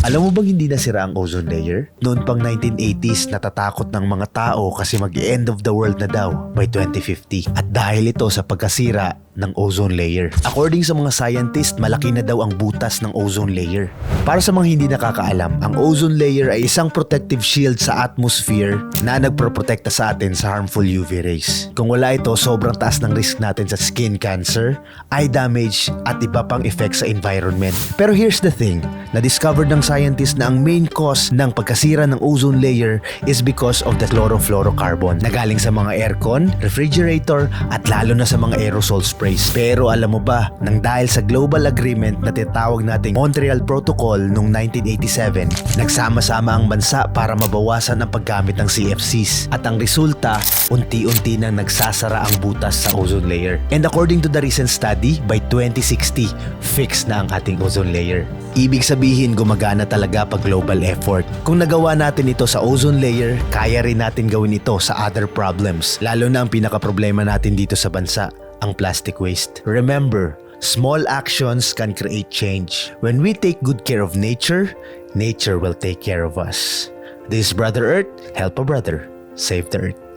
Alam mo bang hindi nasira ang ozone layer? Noon pang 1980s, natatakot ng mga tao kasi mag-end of the world na daw by 2050. At dahil ito sa pagkasira ng ozone layer. According sa mga scientist, malaki na daw ang butas ng ozone layer. Para sa mga hindi nakakaalam, ang ozone layer ay isang protective shield sa atmosphere na nagproprotekta sa atin sa harmful UV rays. Kung wala ito, sobrang taas ng risk natin sa skin cancer, eye damage, at iba pang effects sa environment. Pero here's the thing, na-discovered ng scientists na ang main cause ng pagkasira ng ozone layer is because of the chlorofluorocarbon na galing sa mga aircon, refrigerator, at lalo na sa mga aerosol sprays. Pero alam mo ba, nang dahil sa global agreement na tinatawag nating Montreal Protocol noong 1987, nagsama-sama ang bansa para mabawasan ang paggamit ng CFCs. At ang resulta, unti-unti nang nagsasara ang butas sa ozone layer. And according to the recent study, by 2060, fixed na ang ating ozone layer. Ibig sabihin gumagana talaga pag global effort. Kung nagawa natin ito sa ozone layer, kaya rin natin gawin ito sa other problems. Lalo na ang pinaka-problema natin dito sa bansa, ang plastic waste. Remember, small actions can create change. When we take good care of nature, nature will take care of us. This is Brother Earth, help a brother, save the earth.